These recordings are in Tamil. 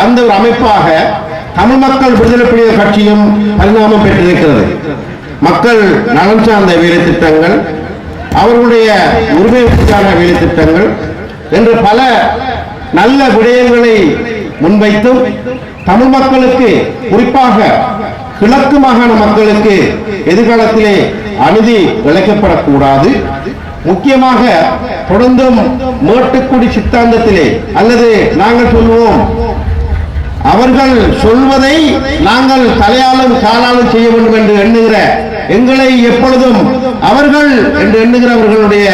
அந்த ஒரு அமைப்பாக தமிழ் மக்கள் விடுதலை புலிகள் கட்சியும் பரிணாமம் பெற்றிருக்கிறது. மக்கள் நலன் சார்ந்த வேலை திட்டங்கள் அவர்களுடைய உரிமைக்கான வேலை திட்டங்கள் என்று பல நல்ல விடயங்களை முன்வைத்தும் தமிழ் மக்களுக்கு குறிப்பாக கிழக்கு மாகாண மக்களுக்கு எதிர்காலத்திலே அநீதி இழைக்கப்படக்கூடாது முக்கியமாக தொடர்ந்தும் மேட்டுக்குடி சித்தாந்தத்திலே அல்லது நாங்கள் சொல்லுவோம் அவர்கள் சொல்வதை நாங்கள் தலையாலும் காலாலும் செய்ய வேண்டும் என்று எண்ணுகிற எங்களை எப்பொழுதும் அவர்கள் என்று எண்ணுகிறவர்களுடைய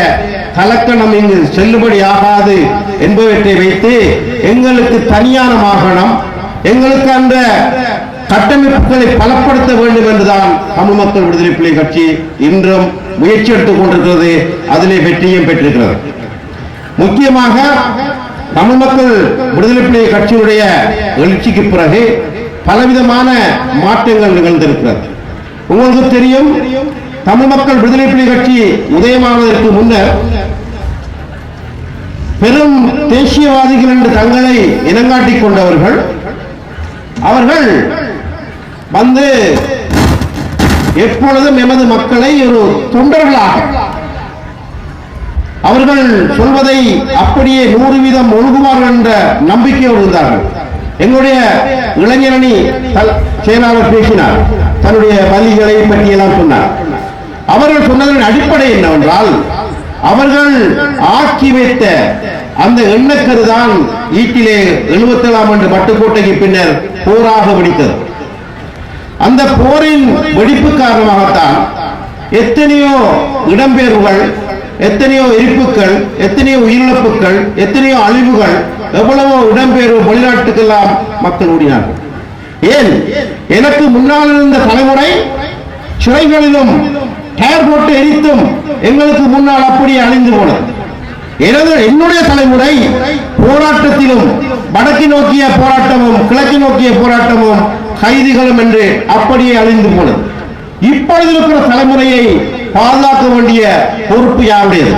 கலக்கணம் இங்கு செல்லுபடி ஆகாது என்பவற்றை வைத்து எங்களுக்கு தனியான மாகாணம் எங்களுக்கு அந்த கட்டமைப்புகளை பலப்படுத்த வேண்டும் என்றுதான் தமிழ் மக்கள் விடுதலை புலி கட்சி இன்றும் முயற்சி எடுத்துக் கொண்டிருக்கிறது. அதிலே வெற்றியும் பெற்றிருக்கிறது. முக்கியமாக தமிழ் மக்கள் விடுதலை புலி கட்சியுடைய எழுச்சிக்கு பிறகு பலவிதமான மாற்றங்கள் நிகழ்ந்திருக்கிறது. உங்களுக்கு தெரியும் தமிழ் மக்கள் விடுதலை புலி கட்சி உதயமாவதற்கு முன்னர் பெரும் தேசியவாதிகள் என்று தங்களை இனங்காட்டிக் கொண்டவர்கள் அவர்கள் வந்து எப்பொழுதும் எமது மக்களை ஒரு தொண்டர்களாக அவர்கள் சொல்வதை அப்படியே நூறு வீதம் ஒழுகுவார்கள் என்ற நம்பிக்கையோடு இருந்தார்கள். எங்களுடைய இளைஞரணி செயலாளர் பேசினார். தன்னுடைய பள்ளிகளை பற்றி எல்லாம் சொன்னார். அவர்கள் சொன்னதன் அடிப்படை என்னவென்றால் அவர்கள் ஆக்கி வைத்த அந்த எண்ணக்கருதான் ஈட்டிலே எழுபத்தி ஏழாம் ஆண்டு பட்டுக்கோட்டைக்கு பின்னர் போராக வெடித்தது. அந்த போரின் வெடிப்பு காரணமாகத்தான் எத்தனையோ இடம்பெயர்வுகள் எத்தனையோ எரிப்புகள் எத்தனையோ உயிரிழப்புகள் எத்தனையோ அழிவுகள் எவ்வளவோ இடம்பெயர்வு வெளிநாட்டுக்கெல்லாம் மக்கள் ஓடினார்கள். ஏன்? எனக்கு முன்னால் இருந்த தலைமுறை சிறைகளிலும் டயர் போட்டு எரித்தும் எங்களுக்கு முன்னால் அப்படியே அழிந்து போனது. எனது என்னுடைய தலைமுறை போராட்டத்திலும் வடக்கு நோக்கிய போராட்டமும் கிழக்கு நோக்கிய போராட்டமும் கைதிகளும் என்று அப்படியே அழிந்து போனது. இப்பொழுது இருக்கிற தலைமுறையை பாதுகாக்க வேண்டிய பொறுப்பு யாருடையது?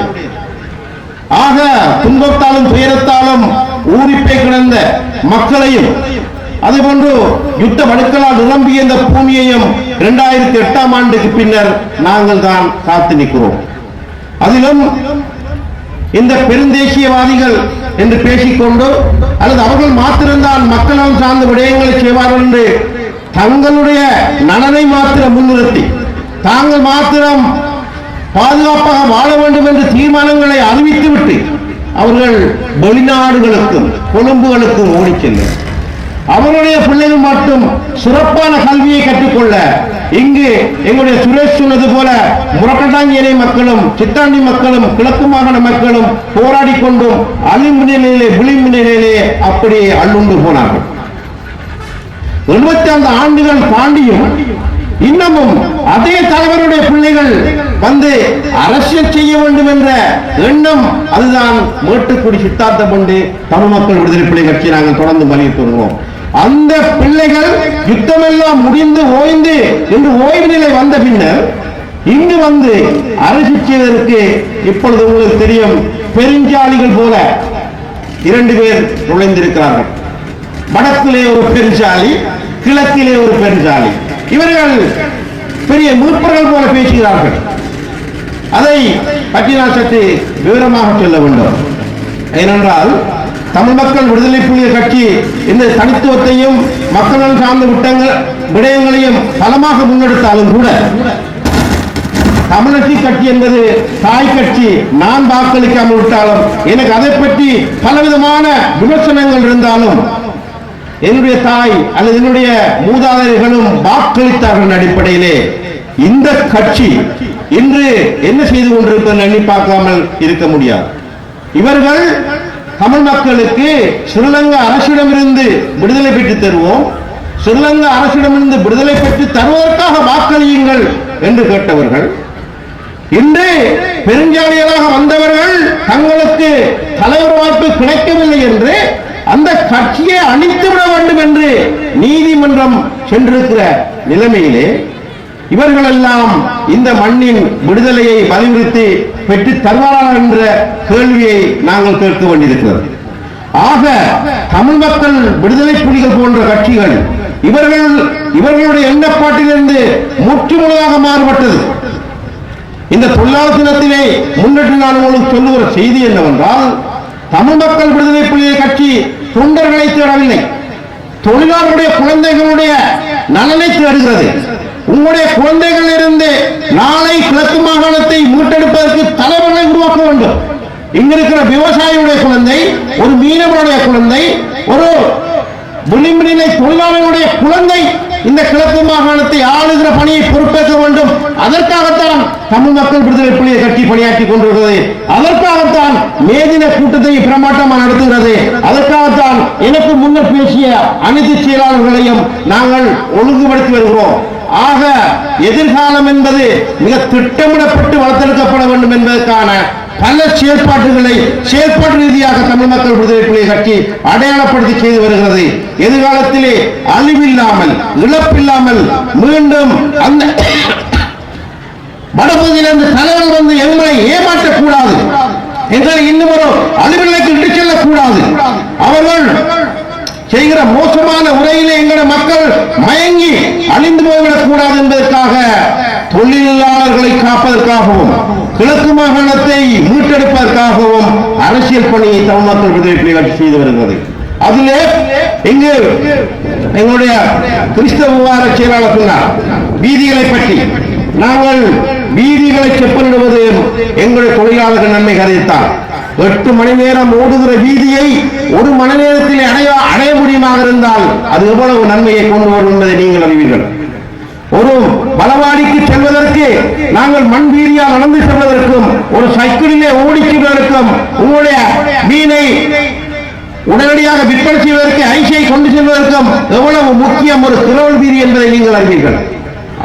ஆக துன்பத்தாலும் துயரத்தாலும் ஊறிப்பே கிடந்த மக்களையும் அதுபோன்று யுத்த வடுக்களால் நிரம்பிய இந்த பூமியையும் இரண்டாயிரத்தி எட்டாம் ஆண்டுக்கு பின்னர் நாங்கள் தான் காத்து நிற்கிறோம். அதிலும் இந்த பெருந்தேசியவாதிகள் என்று பேசிக்கொண்டு அல்லது அவர்கள் மாத்திரம்தான் மக்களும் சார்ந்த விடயங்களை செய்வார்கள் என்று தங்களுடைய நலனை மாத்திர முன்னிறுத்தி தாங்கள் மாத்திரம் பாதுகாப்பாக வாழ வேண்டும் என்று தீர்மானங்களை அறிவித்துவிட்டு அவர்கள் வெளிநாடுகளுக்கும் கொழும்புகளுக்கும் ஓடிக்கின்றனர் அவருடைய பிள்ளைகள் மட்டும் சிறப்பான கல்வியை கற்றுக்கொள்ள இங்கு எங்களுடைய சுரேஷ் சொன்னது போல முரக்கட்டாங்கேரி மக்களும் சித்தாண்டி மக்களும் கிழக்கு மாகாண மக்களும் போராடி கொண்டும் அழிம்பு நிலையிலே விளிம்பு நிலையிலே அப்படியே அள்ளுண்டு போனார்கள். எழுபத்தி ஐந்து ஆண்டுகள் தாண்டியும் இன்னமும் அதே தலைவருடைய பிள்ளைகள் வந்து அரசியல் செய்ய வேண்டும் என்ற எண்ணம் அதுதான் மேட்டுக்குடி சித்தார்த்தம் கொண்டு தமிழ் மக்கள் விடுதலை பிள்ளை கட்சி நாங்கள் தொடர்ந்து வலியுறுத்தி வருவோம் அந்த பிள்ளைகள் யுத்தமெல்லாம் முடிந்து ஓய்ந்து என்று ஓய்வு நிலை வந்த பின்னர் இங்கு வந்து அரசு செய்வதற்கு இப்பொழுது உங்களுக்கு தெரியும் பெருஞ்சாலிகள் போல இரண்டு பேர் நுழைந்திருக்கிறார்கள். வடக்கிலே ஒரு பெருஞ்சாலி கிழக்கிலே ஒரு பெருஞ்சாலி. இவர்கள் பெரிய மூப்பர்கள் போல பேசுகிறார்கள். அதை பற்றி நான் சற்று விவரமாக சொல்ல வேண்டும். ஏனென்றால் தமிழ் மக்கள் விடுதலை புலிகள் கட்சி இந்த தனித்துவத்தையும் மக்கள் சார்ந்த விட்டங்கள் விடயங்களையும் பலமாக முன்னெடுத்தாலும் கூட தமிழச்சி கட்சி என்பது தாய் கட்சி நான் வாக்களிக்காமல் விட்டாலும் எனக்கு அதை பற்றி பலவிதமான விமர்சனங்கள் இருந்தாலும் என்னுடைய தாய் அல்லது என்னுடைய மூதாதையர்களும் வாக்களித்தார்கள் அடிப்படையிலே. இந்த கட்சி இன்று என்ன செய்து கொண்டிருப்பதை எண்ணி பார்க்காமல் இருக்க முடியாது. இவர்கள் தமிழ் மக்களுக்கு ஸ்ரீலங்கா அரசிடமிருந்து விடுதலை பெற்று தருவோம். ஸ்ரீலங்கா அரசிடமிருந்து விடுதலை பெற்று தருவதற்காக வாக்களியுங்கள் என்று கேட்டவர்கள். இன்று பெருஞ்சாலியராக வந்தவர்கள் தங்களுக்கு தலைவர் வாய்ப்பு கிடைக்கவில்லை என்று அந்த கட்சியை அழித்து விட வேண்டும் என்று நீதிமன்றம் சென்றிருக்கிற நிலைமையிலே இவர்களெல்லாம் இந்த மண்ணின் விடுதலையை வலியுறுத்தி பெற்று தருவார்கள் என்ற கேள்வியை நாங்கள் கேட்க வேண்டியிருக்கிறது. ஆக தமிழ் மக்கள் விடுதலை புலிகள் போன்ற கட்சிகள் இவர்கள் இவர்களுடைய எண்ணப்பாட்டிலிருந்து முற்றுமுழுதாக மாறுபட்டது. இந்த தொழிலாளர் தினத்திலே முன்னெட்டு நான் உங்களுக்கு சொல்லுகிற செய்தி என்னவென்றால் தமிழ் மக்கள் விடுதலை புலிகள் கட்சி தொண்டர்களை தேடவில்லை. தொழிலாளருடைய குழந்தைகளுடைய நலனை தேடுகிறது. உங்களுடைய குழந்தைகள் இருந்து நாளை கிழக்கு மாகாணத்தை மீட்டெடுப்பதற்கு தலைவர்களை உருவாக்க வேண்டும். இங்க இருக்கிற விவசாயியுடைய குழந்தை ஒரு மீனவனுடைய குழந்தை ஒரு விளிம்பு நிலை தொழிலாளர்களுடைய குழந்தை இந்த கிழக்கு மாகாணத்தை ஆளுகிற பணியை பொறுப்பேற்க வேண்டும். அதற்காகத்தான் தமிழ் மக்கள் விடுதலை புலியை கட்சி பணியாற்றி கொண்டிருக்கிறது. அதற்காகத்தான் மேதின கூட்டத்தை பிரமாட்டமாக நடத்துகிறது. அதற்காகத்தான் எனக்கு முன்னர் பேசிய அனைத்து செயலாளர்களையும் நாங்கள் ஒழுங்குபடுத்தி வருகிறோம். ஆக எதிர்காலம் என்பது மிக திட்டமிடப்பட்டு வளர்த்தெடுக்கப்பட வேண்டும் என்பதற்கான பல செயற்பாட்டுகளை செயற்பாட்டு ரீதியாக தமிழ் மக்கள் விடுதலை புலியை கட்சி அடையாளப்படுத்தி செய்து வருகிறது. எதிர்காலத்திலே அழிவில்லாமல் இழப்பில்லாமல் மீண்டும் அந்த வடபகுதியிலிருந்து தலைவர்கள் வந்து எங்களை ஏமாற்றக்கூடாது. எங்களை இன்னும் ஒரு அலுவலகத்தில் இட்டு செல்லக்கூடாது. அவர்கள் செய்கிற மோசமான உரையிலே எங்கட மக்கள் மயங்கி அழிந்து போய்விடக் கூடாது என்பதற்காக தொழிலாளர்களை காப்பதற்காகவும் கிழக்கு மாகாணத்தை மீட்டெடுப்பதற்காகவும் அரசியல் பணியை தமிழ் மக்கள் விடுதலை புலி செய்து வருகிறது. அதிலே இங்கு எங்களுடைய கிறிஸ்தவ விவகார செயலாளர் சொன்னார் வீதிகளை பற்றி. நாங்கள் வீதிகளை செப்பனிடுவது எங்களுடைய தொழிலாளர்கள் நன்மை கருதித்தான். எட்டு மணி நேரம் ஓடுகிற வீதியை ஒரு மணி நேரத்தில் அடைய அடைய முடியுமாக இருந்தால் அது எவ்வளவு நன்மையை கொண்டு வரும் என்பதை நீங்கள் அறிவீர்கள். ஒரு பலவாடிக்கு செல்வதற்கு நாங்கள் மண் வீதியால் நடந்து செல்வதற்கும் ஒரு சைக்கிளிலே ஓடி செல்வதற்கும் உங்களுடைய மீனை உடனடியாக விற்பனை செய்வதற்கு ஐசியை கொண்டு செல்வதற்கும் எவ்வளவு முக்கியம் ஒரு திருவள் வீதி என்பதை நீங்கள் அறிவீர்கள்.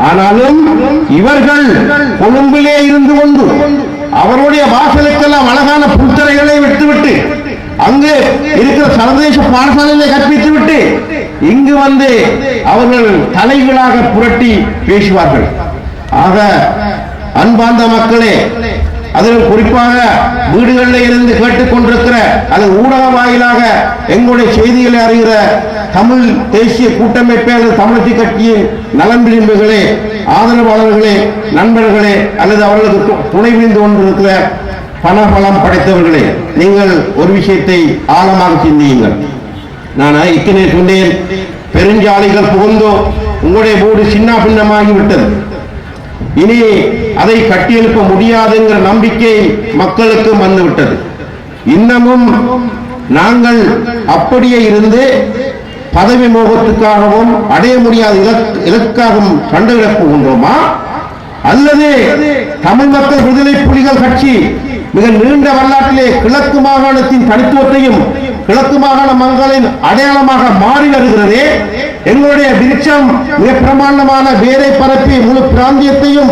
ஆனாலும் இவர்கள் கொழும்பிலே இருந்து கொண்டு அவருடைய வாசலுக்கெல்லாம் அழகான புத்தரைகளை விட்டுவிட்டு அங்கு இருக்கிற சர்வதேச பாடசாலைகளை கற்பித்து விட்டு இங்கு வந்து அவர்கள் தலைகளாக புரட்டி பேசுவார்கள். ஆக அன்பார்ந்த மக்களே அதில் குறிப்பாக வீடுகளில் இருந்து கேட்டுக்கொண்டிருக்கிற அது ஊடக வாயிலாக எங்களுடைய செய்திகளை அறிகிற தமிழ் தேசிய கூட்டமைப்பே அல்லது தமிழக கட்சியின் நலன் விளிம்புகளே ஆதரவாளர்களே நண்பர்களே அல்லது அவர்களுக்கு துணை புரிந்து கொண்டிருக்கிற பணபலம் படைத்தவர்களே நீங்கள் ஒரு விஷயத்தை ஆழமாக சிந்தியுங்கள். நான் இத்தனை சொன்னேன் பெருஞ்சாலைகள் புகுந்தோ உங்களுடைய வீடு சின்ன பின்னமாகி விட்டது இனி அதை கட்டியெழுப்ப முடியாதுங்கிற நம்பிக்கை மக்களுக்கும் வந்துவிட்டது. இன்னமும் நாங்கள் அப்படியே இருந்து பதவி மோகத்துக்காகவும் அடைய முடியாத இலக்காகவும் சண்டையிடப் போகின்றோமா? அல்லது தமிழ் மக்கள் விடுதலை புலிகள் கட்சி மிக நீண்ட வரலாற்றிலே கிழக்கு மாகாணத்தின் தனித்துவத்தையும் கிழக்கு மாகாண மக்களின் அடையாளமாக மாறி வருகிறதே? எங்களுடைய விருட்சம் மிக பிரமாண்டமான வேரை பரப்பி முழு பிராந்தியத்தையும்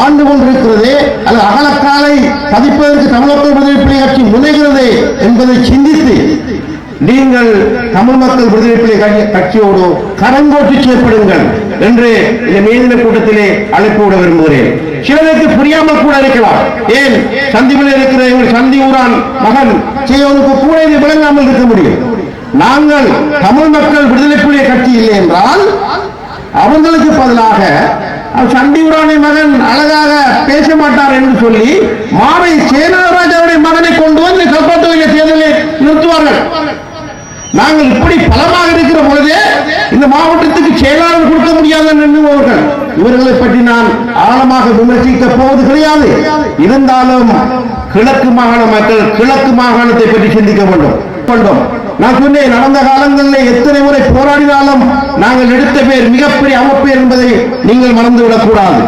ஆண்டு கொண்டிருக்கிறதே? அது அகலக்காலை பதிப்பதற்கு தமிழக விடுதலை புலி கட்சி முனைகிறது என்பதை சிந்தித்து நீங்கள் தமிழ் மக்கள் விடுதலை கட்சியோடு கரங்கோட்டி செயற்படுங்கள் என்று இந்த மேதின கூட்டத்திலே அழைப்பு விட விரும்புகிறேன். சிலருக்கு புரியாமல் கூட இருக்கலாம். ஏன்? சந்திப்பில் இருக்கிற எங்கள் சந்தி ஊரான் மகன் செய்வனுக்கு கூட இது விளங்காமல் இருக்க முடியும். நாங்கள் தமிழ் மக்கள் விடுதலை புலிய கட்சி இல்லை என்றால் அவங்களுக்கு பதிலாக அவர் சண்டியூரானை மகன் அழகாக பேச மாட்டார் என்று சொல்லி மாவை சேனாராஜாவுடைய மகனை கொண்டு வந்து கல்பாத்தோயில தேர்தலில் நிறுத்துவார்கள் நாங்கள் இப்படி பலமாக இருக்கிற பொழுதே இந்த மாவட்டத்துக்கு செயலாளர் கொடுக்க முடியாத என்று இவர்களை பற்றி நான் ஆழமாக விமர்சிக்க போவது கிடையாது. இருந்தாலும் கிழக்கு மாகாண மக்கள் கிழக்கு மாகாணத்தை பற்றி சிந்திக்க வேண்டும். வேண்டும். நான் சொன்னேன் நடந்த காலங்களில் எத்தனை முறை போராடினாலும் நாங்கள் எடுத்த பேர் மிகப்பெரிய அமைப்பு என்பதை நீங்கள் மறந்துவிடக் கூடாது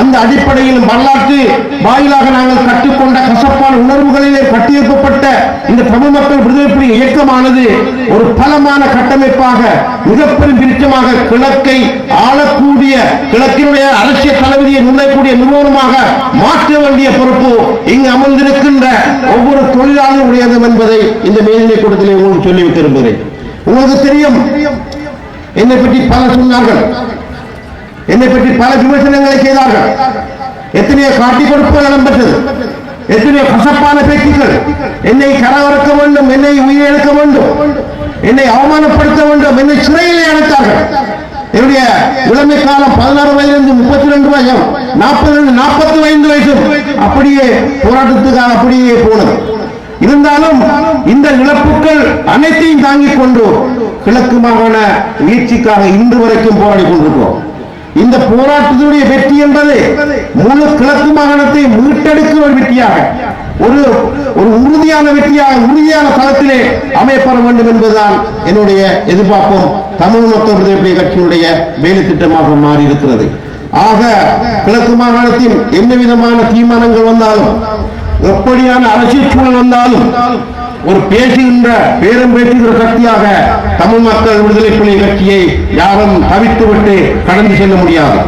அந்த அடிப்படையில் வரலாற்று வாயிலாக நாங்கள் கற்றுக்கொண்ட கசப்பான உணர்வுகள் கட்டியெழுப்பப்பட்ட இந்த தமிழ் மக்கள் விடுதலை புலி இயக்கமானது ஒரு பலமான கட்டமைப்பாக மிகப்பெரும் விருட்சமாக கிழக்கை ஆளக்கூடிய கிழக்கினுடைய அரசியல் தலைவதியை முன்னக்கூடிய நிறுவனமாக மாற்ற வேண்டிய பொறுப்பு இங்கு அமர்ந்திருக்கின்ற ஒவ்வொரு தொழிலாளருடையது என்பதை இந்த மேல்நிலை கூட்டத்திலே உங்களுக்கு சொல்லிவிட்டு விரும்புகிறேன் உங்களுக்கு தெரியும் என்னை பற்றி பல சொன்னார்கள். என்னை பற்றி பல விமர்சனங்களை செய்தார்கள். எத்தனையோ காட்டி கொடுப்புகள் இடம்பெற்றது எத்தனையோ கசப்பான பேச்சுக்கள். என்னை கரவறுக்க வேண்டும் என்னை உயிரிழக்க வேண்டும் என்னை அவமானப்படுத்த வேண்டும் என்னை சிறையிலே அடைத்தார்கள். என்னுடைய இளமை காலம் பதினாறு வயதிலிருந்து முப்பத்தி ரெண்டு வயசம் நாற்பது நாற்பத்தி ஐந்து வயசு அப்படியே போராட்டத்துக்காக அப்படியே போனது. இருந்தாலும் இந்த இழப்புகள் அனைத்தையும் தாங்கிக் கொண்டு கிழக்கு மாகாண வீழ்ச்சிக்காக இன்று வரைக்கும் போராடி கொண்டிருக்கிறோம். இந்த போராட்டத்தினுடைய வெற்றி என்பது முழு கிழக்கு மாகாணத்தை மீட்டெடுக்கிற ஒரு வெற்றியாக ஒரு ஒரு உறுதியான வெற்றியாக உறுதியான தளத்திலே அமையப்பட வேண்டும் என்பதுதான் என்னுடைய எதிர்பார்ப்பும். தமிழ் மக்கள் விடுதலை கட்சியினுடைய வேலை திட்டமாக மாறி இருக்கிறது ஆக கிழக்கு மாகாணத்தின் என்ன விதமான தீர்மானங்கள் வந்தாலும் எப்படியான அரசியல் சூழல் வந்தாலும் ஒரு பேசுகின்ற பேரும் பேசுகிற சக்தியாக தமிழ் மக்கள் விடுதலை புலி கட்சியை யாரும் தவித்துவிட்டு கடந்து செல்ல முடியாது.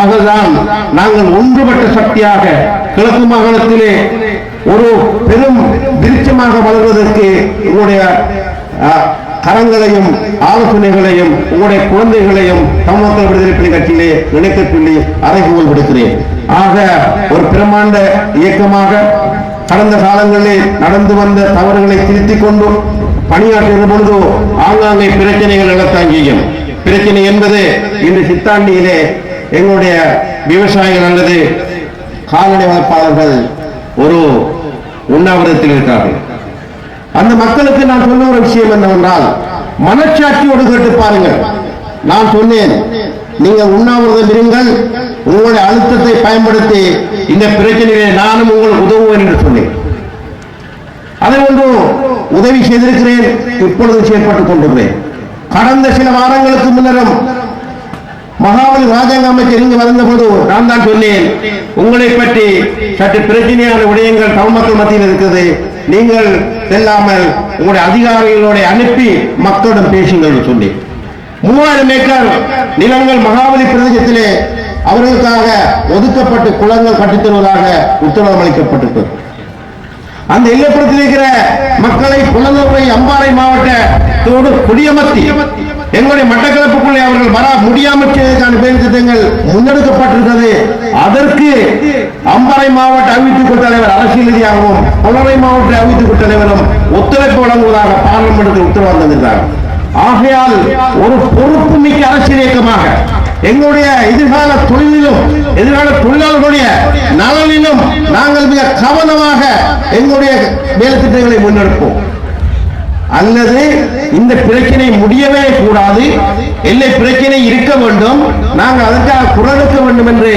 ஆகதான் நாங்கள் ஒன்றுபட்ட சக்தியாக கிழக்கு மாகாணத்திலே ஒரு பெரும் விருட்சமாக வளர்வதற்கு உங்களுடைய கரங்களையும் ஆலோசனைகளையும் உங்களுடைய குழந்தைகளையும் தமிழ் மக்கள் விடுதலை புலி கட்சியிலே இணைக்க சொல்லி அறைகூல் விடுக்கிறேன். ஆக ஒரு பிரமாண்ட இயக்கமாக கடந்த காலங்களில் நடந்து வந்த தவறுகளை திருத்திக் கொண்டு பணியாற்றுகிற பொழுது ஆங்காங்கே பிரச்சனைகள் நடத்தாங்கியும். பிரச்சனை என்பது இன்று சித்தாண்டியிலே எங்களுடைய விவசாயிகள் அல்லது கால்நடை வளர்ப்பாளர்கள் ஒரு உண்ணாவிரதத்தில் இருக்கிறார்கள் அந்த மக்களுக்கு நான் சொன்ன ஒரு விஷயம் என்னவென்றால் மனச்சாட்சியோடு கேட்டு பாருங்கள். நான் சொன்னேன் நீங்கள் உண்ணாவிரதம் இருங்கள். உங்களுடைய அழுத்தத்தை பயன்படுத்தி இந்த பிரச்சனையை நானும் உங்களுக்கு உதவுவேன் என்று சொன்னேன். அதை ஒன்று உதவி செய்திருக்கிறேன். இப்பொழுது செயற்பட்டுக் கொண்டிருக்கிறேன். கடந்த சில வாரங்களுக்கு முன்னரும் மகாபலி ராஜாங்க அமைச்சர் இங்கு வந்தபோது நான் தான் சொன்னேன் உங்களை பற்றி சற்று பிரச்சனையான விடயங்கள் தமிழ் மக்கள் மத்தியில் இருக்கிறது. நீங்கள் செல்லாமல் உங்களுடைய அதிகாரிகளோட அனுப்பி மக்களிடம் பேசுங்கள் சொன்னேன். மூவாயிரம் ஏக்கர் நிலங்கள் மகாபலி பிரதேசத்திலே அவர்களுக்காக ஒதுக்கப்பட்டு குளங்கள் கட்டித்தருவதாக உத்தரவு அளிக்கப்பட்டிருக்கிறது. அந்த இல்லப்புறத்தில் இருக்கிற மக்களை புலனூரை அம்பாறை மாவட்டத்தோடு குடியமர்த்தி எங்களுடைய மட்டக்களப்புக்குள்ளே அவர்கள் வர முடியாமல் செய்வதற்கான பேர் திட்டங்கள் முன்னெடுக்கப்பட்டிருக்கிறது. அதற்கு அம்பாறை மாவட்ட அறிவித்துக் தலைவர் அரசியல் ரீதியாகவும் புலரை மாவட்ட அறிவித்துக் தலைவரும் ஒத்துழைப்பு வழங்குவதாக பார்லிமெண்ட்டுக்கு உத்தரவு தந்திருக்கிறார் ஆகையால் ஒரு பொறுப்பு மிக்க அரசியல் இயக்கமாக எங்களுடைய எதிர்கால தொழிலிலும் எதிர்கால தொழிலாளர்களுடைய நலனிலும் நாங்கள் மிக கவனமாக எங்களுடைய வேலை திட்டங்களை முன்னெடுப்போம். அல்லது இந்த பிரச்சனை முடியவே கூடாது எல்லை பிரச்சனை இருக்க வேண்டும் நாங்கள் அதற்காக குரலுக்க வேண்டும் என்று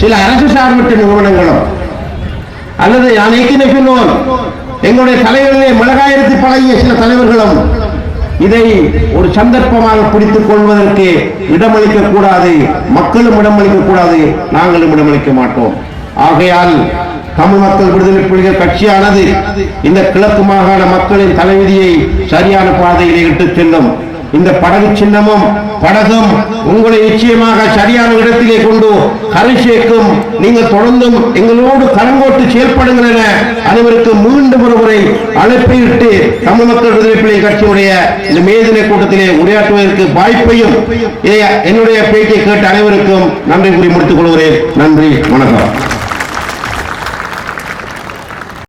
சில அரசு சார்பற்ற நிறுவனங்களும் அல்லது நான் ஏற்கனவே சொன்னோம் எங்களுடைய தலைவர்களே மிளகாயிரத்து பழகிய சில தலைவர்களும் இதை ஒரு சந்தர்ப்பமாக பிடித்துக் கொள்வதற்கு இடமளிக்க கூடாது மக்களும் இடமளிக்க கூடாது நாங்களும் இடமளிக்க மாட்டோம். ஆகையால் தமிழ் மக்கள் விடுதலை புலிகள் கட்சியானது இந்த கிழக்கு மாகாண மக்களின் தலைவிதியை சரியான பாதையில் இட்டுச் செல்லும். இந்த படகு சின்னமும் படகும் உங்களை நிச்சயமாக சரியான இடத்திலே கொண்டு கரை சேர்க்கும். நீங்கள் தொடர்ந்தும் எங்களோடு கரங்கோட்டு செயல்படுங்கள் என அனைவருக்கும் மீண்டும் ஒரு முறை அழைப்பை இட்டு தமிழ் மக்கள் விடுதலை கட்சியுடைய இந்த மேதினை கூட்டத்திலே உரையாற்றுவதற்கு வாய்ப்பையும் என்னுடைய பேச்சை கேட்ட அனைவருக்கும் நன்றி கூறி முடித்துக் கொள்கிறேன். நன்றி வணக்கம்.